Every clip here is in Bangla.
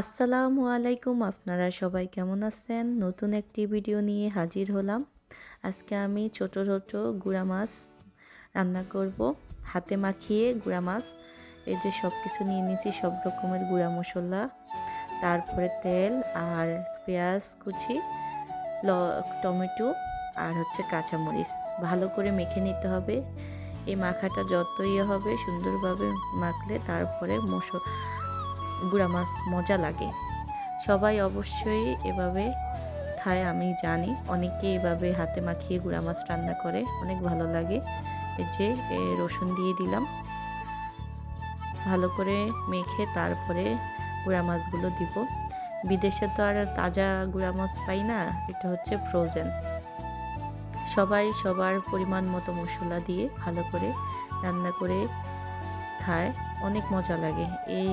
আসসালামু আলাইকুম, আপনারা সবাই কেমন আছেন? নতুন একটি ভিডিও নিয়ে হাজির হলাম। আজকে আমি ছোট ছোট গুঁড়া মাছ রান্না করব। হাতে মাখিয়ে গুঁড়া মাছ, এই যে সব কিছু নিয়ে নিয়েছি, সব রকমের গুঁড়া মশলা, তারপরে তেল আর পেঁয়াজ কুচি, ল, টমেটো আর হচ্ছে কাঁচামরিচ। ভালো করে মেখে নিতে হবে। এই মাখাটা যত ইয়ে হবে, সুন্দরভাবে মাখলে তারপরে মশলা গুঁড়া মাছ মজা লাগে। সবাই অবশ্যই এভাবে খায়, আমি জানি। অনেকে এভাবে হাতে মাখিয়ে গুঁড়া মাছ রান্না করে, অনেক ভালো লাগে। এই যে রসুন দিয়ে দিলাম। ভালো করে মেখে তারপরে গুঁড়া মাছগুলো দিব। বিদেশে তো আর তাজা গুঁড়া মাছ পাই না, এটা হচ্ছে ফ্রোজেন সবাই সবার পরিমাণ মতো মশলা দিয়ে ভালো করে রান্না করে খায়, অনেক মজা লাগে। এই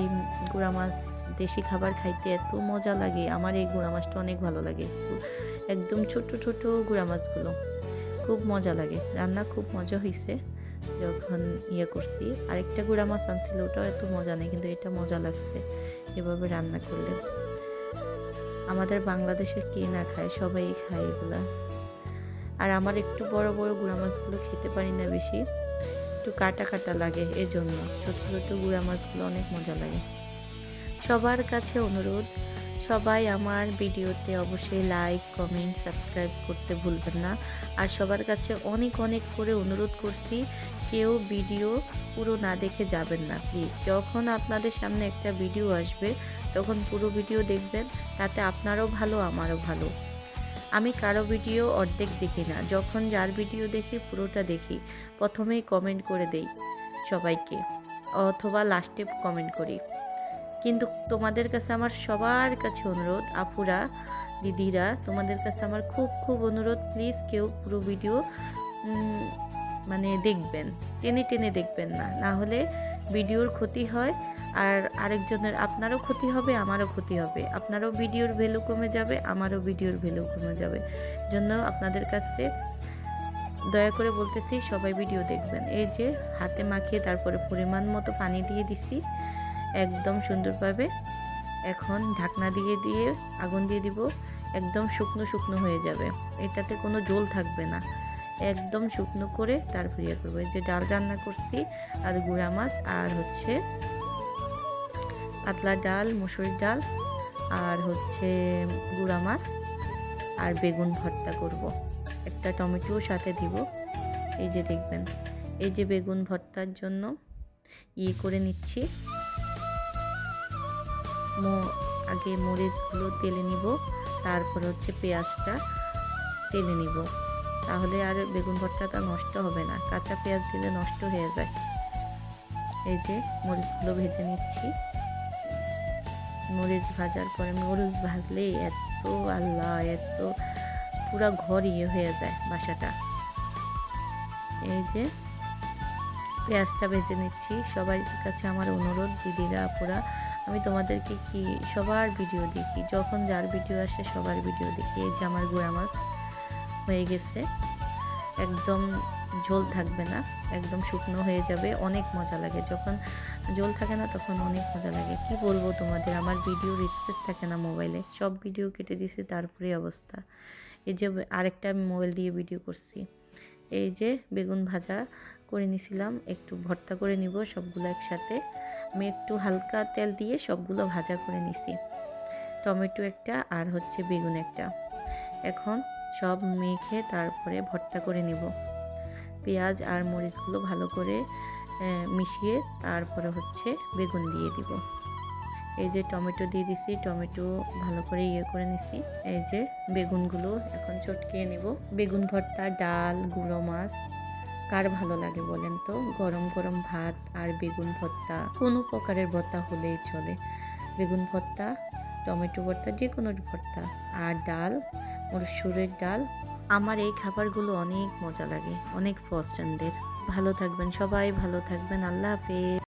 গুঁড়া মাছ দেশি খাবার খাইতে এত মজা লাগে, আমার এই গুঁড়া মাছটা অনেক ভালো লাগে। একদম ছোট ছোট গুঁড়া মাছগুলো, খুব মজা লাগে। রান্না খুব মজা হয়েছে যখন ইয়ে করছি। আরেকটা গুঁড়া মাছ আনছিল, ওটাও এত মজা নেই, কিন্তু এটা মজা লাগছে, এভাবে রান্না করলে। আমাদের বাংলাদেশে কে না খায়, সবাই খায় এগুলা। আর আমার একটু বড় বড় গুঁড়া মাছগুলো খেতে পারি না বেশি। একটু কাটা কাটা লাগে এজন্য। ছোটো ছোটো গুঁড়া মাছগুলো অনেক মজা লাগে। সবার কাছে অনুরোধ, সবাই আমার ভিডিওতে অবশ্যই লাইক কমেন্ট সাবস্ক্রাইব করতে ভুলবেন না। আর সবার কাছে অনেক অনেক করে অনুরোধ করছি, কেউ ভিডিও পুরো না দেখে যাবেন না প্লিজ যখন আপনাদের সামনে একটা ভিডিও আসবে, তখন পুরো ভিডিও দেখবেন, তাতে আপনারও ভালো, আমারও ভালো। আমি কারও ভিডিও অর্ধেক দেখি না। যখন যার ভিডিও দেখি, পুরোটা দেখি। প্রথমেই কমেন্ট করে দেই সবাইকে, অথবা লাস্টে কমেন্ট করি। কিন্তু তোমাদের কাছে আমার সবার কাছে অনুরোধ, আপুরা, দিদিরা, তোমাদের কাছে আমার খুব খুব অনুরোধ প্লিজ কেউ পুরো ভিডিও মানে দেখবেন, টেনে টেনে দেখবেন না। না হলে ভিডিওর ক্ষতি হয় আর আরেকজনের আপনারও ক্ষতি হবে, আমারও ক্ষতি হবে। আপনারও ভিডিওর ভ্যালু কমে যাবে, আমারও ভিডিওর ভ্যালু কমে যাবে। জন্য আপনাদের কাছে দয়া করে বলতেছি, সবাই ভিডিও দেখবেন। এই যে হাতে মাখিয়ে তারপরে পরিমাণ মতো পানি দিয়ে দিছি, একদম সুন্দরভাবে। এখন ঢাকনা দিয়ে দিয়ে আগুন দিয়ে দিব, একদম শুকনো শুকনো হয়ে যাবে। এটাতে কোনো জল থাকবে না। একদম শুকনো করে তারপরে ইয়ে করব। যে ডাল রান্না করছি, আর গুঁড়া মাছ, আর হচ্ছে পাতলা ডাল মুসুরির ডাল আর হচ্ছে গুঁড়া মাছ আর বেগুন ভর্তা করব। একটা টমেটো সাথে দিব। এই যে দেখবেন, এই যে বেগুন ভর্তার জন্য ইয়ে করে নিচ্ছি। মো- আগে মরিচগুলো তেলে নিব, তারপর হচ্ছে পেঁয়াজটা তেলে নিব। তাহলে আর বেগুন ভর্তাটা নষ্ট হবে না। কাঁচা পেঁয়াজ দিলে নষ্ট হয়ে যায়। এই যে মরিচগুলো ভেজে নিচ্ছি। মরিচ ভাজার পরে মরিচ ভাজলে এত আল্লাহ, এত পুরা ঘর ইয়ে হয়ে যায় বাসাটা। এই যে পেঁয়াজটা ভেজে নিচ্ছি। সবার কাছে আমার অনুরোধ, দিদিরা, আপুরা, আমি তোমাদেরকে কি সবার ভিডিও দেখি? যখন যার ভিডিও আসে সবার ভিডিও দেখি। এই যে আমার গুঁড়া মাছ হয়ে গেছে। একদম ঝোল থাকবে না, একদম শুকনো হয়ে যাবে, অনেক মজা লাগে। যখন ঝোল থাকে না, তখন অনেক মজা লাগে। কি বলব তোমাদের, আমার ভিডিওর স্পেস থাকে না মোবাইলে সব ভিডিও কেটে দিছি তারপরে অবস্থা। এই যে আরেকটা আমি মোবাইল দিয়ে ভিডিও করছি। এই যে বেগুন ভাজা করে নিছিলাম, একটু ভর্তা করে নিব, সবগুলো একসাথে। আমি একটু হালকা তেল দিয়ে সবগুলো ভাজা করে নিছি। টমেটো একটা আর হচ্ছে বেগুন একটা। এখন সব মেখে তারপরে ভর্তা করে নিব। পেঁয়াজ আর মরিচগুলো ভালো করে মিশিয়ে তারপরে হচ্ছে বেগুন দিয়ে দিব। এই যে টমেটো দিয়ে দিছি, টমেটো ভালো করে ইয়ে করে নিছি। এই যে বেগুনগুলো এখন চটকিয়ে নিব। বেগুন ভর্তা, ডাল, গুঁড়ো মাছ, কার ভালো লাগে বলেন তো? গরম গরম ভাত আর বেগুন ভর্তা, কোনো প্রকারের ভর্তা হলেই চলে। বেগুন ভর্তা, টমেটো ভর্তা যে কোনো ভর্তা। আর ডাল, মসুরের ডাল আমার এই খাবারগুলো অনেক মজা লাগে, অনেক পছন্দের ভালো থাকবেন সবাই, ভালো থাকবেন, আল্লাহ হাফেজ।